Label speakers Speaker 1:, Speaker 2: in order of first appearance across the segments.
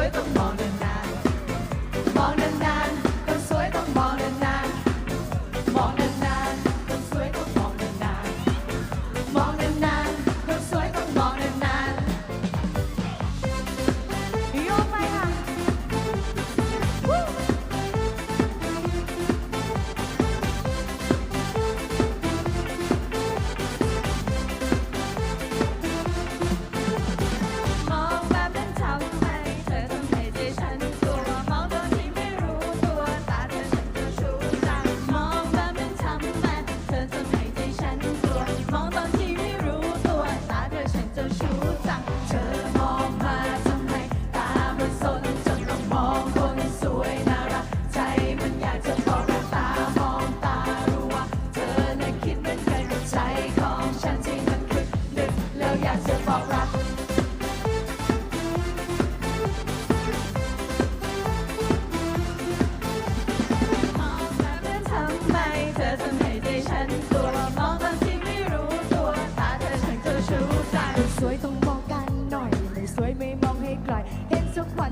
Speaker 1: with the money.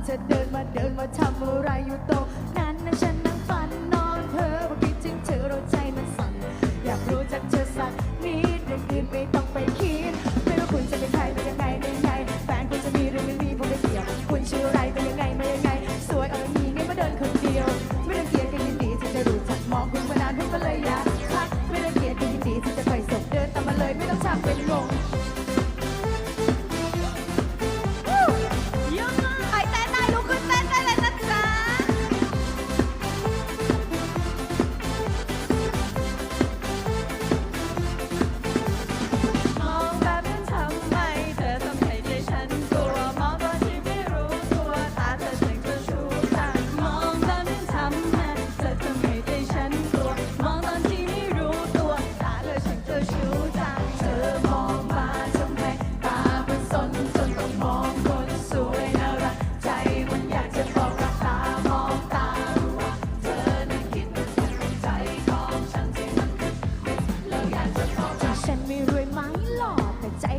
Speaker 1: จะเดินมาเดินมาทำอะ
Speaker 2: ไรอ
Speaker 1: ยู่ตรงนั้นนะฉันนั่ง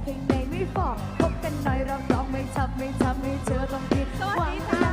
Speaker 1: ยังไงไม่ฟอกพบกันหน่อยรับรองไม่ทำไม่ทับไม่เธ
Speaker 2: อต้อง
Speaker 1: ผิดหวัง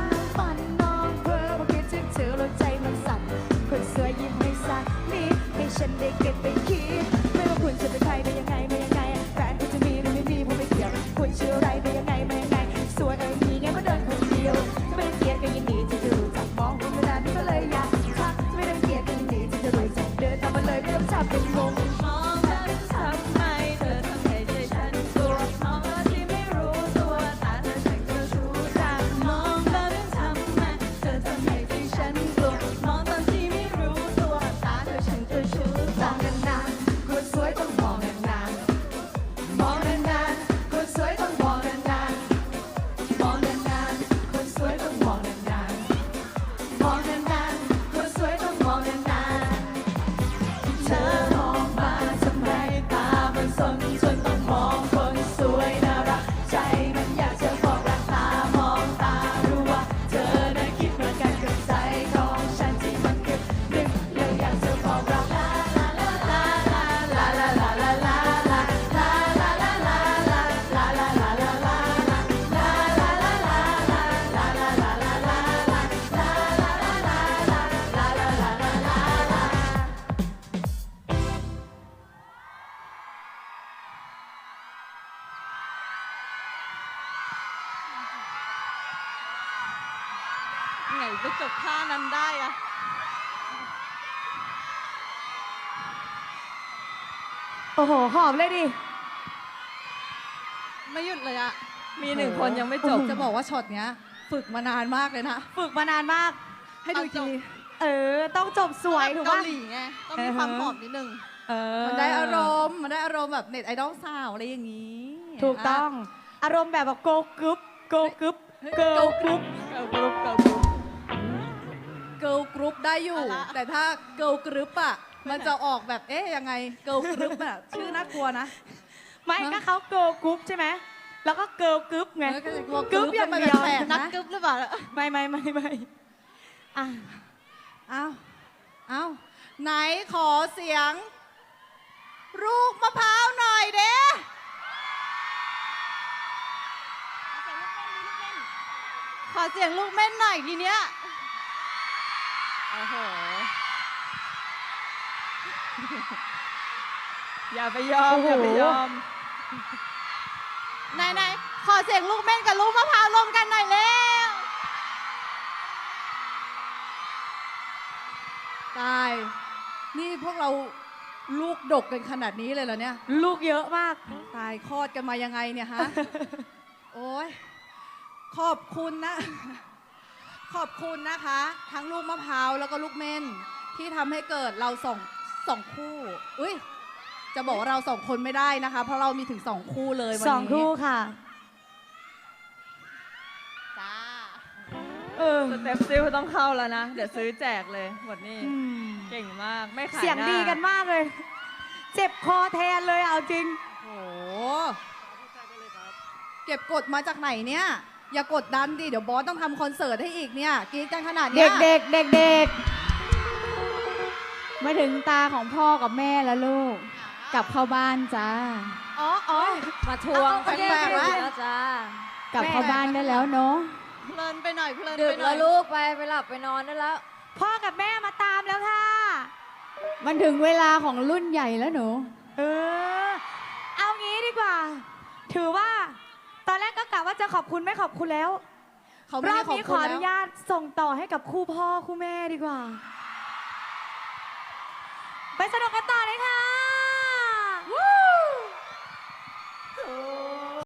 Speaker 2: ไงไปจบท่านั้นได้อะ
Speaker 3: โอ้โห หอบเลยดิ
Speaker 2: ไม่หยุดเลยอะ
Speaker 4: มีหนึ่งคนยังไม่จบ
Speaker 2: จะบอกว่าช็อตเนี้ย ฝึกมานานมากเลยนะ
Speaker 3: ฝึกมานานมาก
Speaker 2: ให้ดูอีกที
Speaker 3: เออ ต้องจบสวยถูก
Speaker 2: เกา
Speaker 3: ปะ
Speaker 2: หลีไง ต้องมีความหอมนิดนึง
Speaker 3: เออ
Speaker 2: มันได้อารมณ์มันได้อารมณ์แบบเน็ตไอดอลสาวอะไรอย่างนี้
Speaker 3: ถูกต้อง อารมณ์แบบแบบโกกึ๊บโกกึ๊บเกิลกรุ๊ป
Speaker 4: เกิร์ลกรุ๊ปเกิร์ลกรุ๊ป
Speaker 2: เกิร์ลกรุ๊ป ได้อยู่
Speaker 4: เอาละ
Speaker 2: แต่ถ้าเกิร์ลกรุ๊ปอะมันจะออกแบบเอ๊ะยังไงเกิร์ลกรุ๊ปอะชื่อน่ากลัวนะ
Speaker 3: ไม่
Speaker 2: ฮะ
Speaker 3: ก็เขาเกิลกรุ๊ปใช่ไหมแล้วก็เกิลกรุ๊ปไง
Speaker 2: เออก็จะกลัว
Speaker 3: กรุ๊ปอย่างเดียว
Speaker 2: แปลกๆ
Speaker 4: นั
Speaker 2: นะ
Speaker 4: กกึ๊บหรือเปล่า
Speaker 3: ไม่ไม่ไม่ไม่อะ
Speaker 2: อ้าวอ้าวไหนขอเสียง ลูกมะพร้าวหน่อยเด้ขอเสียงลูกเม่นหน่อยทีเนี้ย
Speaker 4: โอ้โห อย่าไปยอม อย่าไปยอม
Speaker 2: ไหนไหนขอเสียงลูกเม่นกับลูกมะพร้าวรวมกันหน่อยเร็วตาย นี่พวกเราลูกดกกันขนาดนี้เลยเหรอเนี่ย
Speaker 3: ลูกเยอะมาก
Speaker 2: ตายคลอดกันมายังไงเนี่ยฮะ โอ้ยขอบคุณนะ ขอบคุณนะคะ ทั้งลูกมะพร้าวแล้วก็ลูกเม่นที่ทำให้เกิดเราสองสองคู่ อุ้ยจะบอกว่าเราสองคนไม่ได้นะคะ เพราะเรามีถึงสองคู่เลยวันนี้
Speaker 3: สองคู่ค่ะ
Speaker 2: จ้า
Speaker 3: เออ
Speaker 4: สเต็ปซิลต้องเข้าแล้วนะ เดี๋ยวซื้อแจกเลยหมดนี่
Speaker 3: อืม
Speaker 4: เก่งมากไม่ขาย
Speaker 3: เสียง
Speaker 4: หา
Speaker 3: ดีกันมากเลย เจ็บคอแทนเลยเอาจริง
Speaker 2: โอ้โหเก็บกดมาจากไหนเนี่ย อย่ากดดันดิ เดี๋ยวบอสต้องทำคอนเสิร์ตให้อีกเนี่ยกรีดกันขนาด
Speaker 5: เด็
Speaker 2: เนี้
Speaker 5: ก
Speaker 2: ย
Speaker 5: เด็กเด็กเด็กมาถึงตาของพ่อกับแม่แล้วลูก กลับเข้าบ้านจ้า
Speaker 2: อ๋ออ๋อ
Speaker 4: มาทวง
Speaker 2: เอาเอา
Speaker 4: แฟน
Speaker 2: เอา
Speaker 4: ๆ
Speaker 2: เอา
Speaker 4: แล้วจ้า
Speaker 5: กลับเข้าบ้านได้แล้วเนาะ
Speaker 2: เพลินไปหน่อยเพลิน
Speaker 1: ดึ
Speaker 2: ไป
Speaker 1: ก
Speaker 2: หน่
Speaker 1: แล้
Speaker 2: อ
Speaker 1: วยลูกไปไปหลับไปนอนได้แล้ว
Speaker 5: พ่อกับแม่มาตามแล้วค่ะ มันถึงเวลาของรุ่นใหญ่แล้วหนู
Speaker 3: เออ เอางี้ดีกว่า ถือว่าต อนแรกก็กะว่าจะขอบคุณไม่ขอบคุณแล้ว
Speaker 2: เขาไม่
Speaker 3: รอ
Speaker 2: ได้
Speaker 3: บ
Speaker 2: ขอบ
Speaker 3: นี้ข
Speaker 2: คุ
Speaker 3: อ
Speaker 2: ณ
Speaker 3: อ
Speaker 2: แล้
Speaker 3: นุ
Speaker 2: ว
Speaker 3: ญาตส่งต่อให้กับคู่พ่อคู่แม่ดีกว่า ไปสนุกกันต่อเลยค่ะ